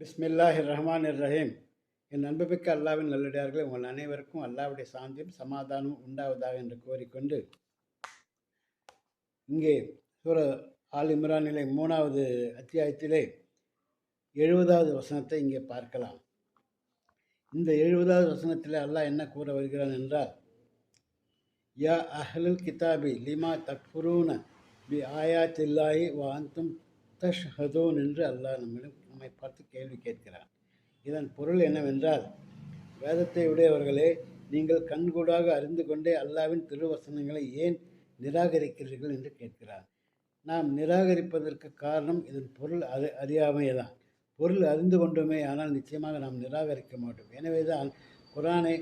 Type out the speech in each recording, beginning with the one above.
பிஸ்மில்லாஹி ரஹ்மான் ரஹீம் என் அன்புமிக்க அல்லாவின் நல்லடியார்களே உங்கள் அனைவருக்கும் அல்லாவுடைய சாந்தியும் சமாதானமும் உண்டாவதாக என்று கோரிக்கொண்டு இங்கே சூர ஆல் இம்ரானிலே மூணாவது அத்தியாயத்திலே எழுபதாவது வசனத்தை இங்கே பார்க்கலாம். இந்த எழுபதாவது வசனத்தில் அல்லாஹ் என்ன கூற வருகிறான் என்றால் யா அஹ்லுல் கிதாபி லிமா தக்ஃபுரூன பி ஆயாத்தில்லாஹி வ அந்தும் தஷ்ஹதூன் என்று அல்லாஹ் நம்மிடம் நம்மை பார்த்து கேள்வி கேட்கிறான் இதன் பொருள் என்னவென்றால் வேதத்தை உடையவர்களே நீங்கள் கண்கூடாக அறிந்து கொண்டே அல்லாவின் திருவசனங்களை ஏன் நிராகரிக்கிறீர்கள் என்று கேட்கிறார். நாம் நிராகரிப்பதற்கு காரணம் இதன் பொருள் அறி அறியாமையேதான். பொருள் அறிந்து கொண்டோமே ஆனால் நிச்சயமாக நாம் நிராகரிக்க மாட்டோம். எனவே தான் குரானை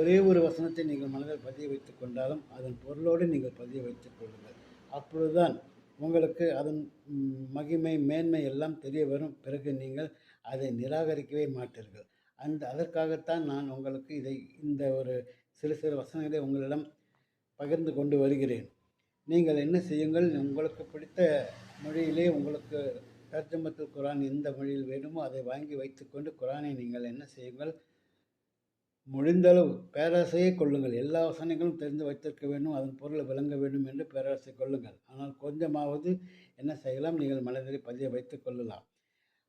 ஒரே ஒரு வசனத்தை நீங்கள் மனதில் பதிய வைத்துக் கொண்டாலும் அதன் பொருளோடு நீங்கள் பதிய வைத்துக் கொள்ளுங்கள். அப்பொழுதுதான் உங்களுக்கு அதன் மகிமை மேன்மை எல்லாம் தெரிய வரும். பிறகு நீங்கள் அதை நிராகரிக்கவே மாட்டீர்கள். அந்த அதற்காகத்தான் நான் உங்களுக்கு இதை இந்த ஒரு சிறு சிறு வசனங்களை உங்களிடம் பகிர்ந்து கொண்டு வருகிறேன். நீங்கள் என்ன செய்யுங்கள் உங்களுக்கு பிடித்த மொழியிலே உங்களுக்கு தர்ஜமத்தில் குரான் எந்த மொழியில் வேண்டுமோ அதை வாங்கி வைத்துக்கொண்டு குரானை நீங்கள் என்ன செய்யுங்கள் முடிந்தளவு பேராசையை கொள்ளுங்கள். எல்லா வசனங்களும் தெரிந்து வைத்திருக்க வேண்டும் அதன் பொருளை விளங்க வேண்டும் என்று பேராசை கொள்ளுங்கள். ஆனால் கொஞ்சமாவது என்ன செய்யலாம்? நீங்கள் மனதில் பதிய வைத்துக் கொள்ளலாம்.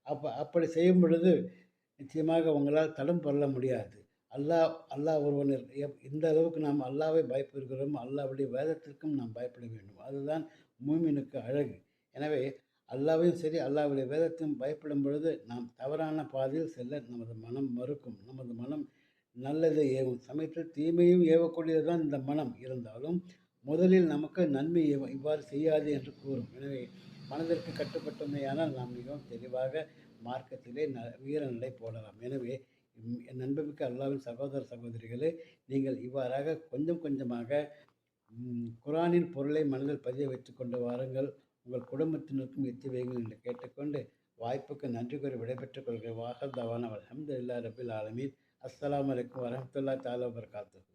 அப்போ அப்படி செய்யும் பொழுது நிச்சயமாக உங்களால் தடம் பொருள முடியாது. அல்லாஹ் அல்லாஹ் ஒருவனில் இந்த எப்- அளவுக்கு நாம் அல்லாவை பயப்படுகிறோம் அல்லாவுடைய வேதத்திற்கும் நாம் பயப்பட வேண்டும். அதுதான் மூமினுக்கு அழகு. எனவே அல்லாவையும் சரி அல்லாவுடைய வேதத்தையும் பயப்படும் பொழுது நாம் தவறான பாதையில் செல்ல நமது மனம் மறுக்கும். நமது மனம் நல்லதை ஏவும் சமயத்தில் தீமையும் ஏவக்கூடியது தான் இந்த மனம். இருந்தாலும் முதலில் நமக்கு நன்மை இவ்வாறு செய்யாது என்று கூறும். எனவே மனதிற்கு கட்டுப்பட்டமையானால் நாம் மிகவும் தெளிவாக மார்க்கத்திலே ந வீரநிலை போடலாம். எனவே என் நண்பமிக்க அல்லாவின் சகோதர சகோதரிகளே நீங்கள் இவ்வாறாக கொஞ்சம் கொஞ்சமாக குரானின் பொருளை மனதில் பதிய வைத்து கொண்டு வாருங்கள். உங்கள் குடும்பத்தினருக்கும் எத்தி வைங்கள் என்று கேட்டுக்கொண்டு வாய்ப்புக்கு நன்றி கூறி விடைபெற்றுக் கொள்கிற வாகர் தவான. அஹமது இல்லா ரபில் ஆலமீன். அஸ்லாம் வலைக்கம் வரமத்துல்லா தாலா வபரகாத்துஹு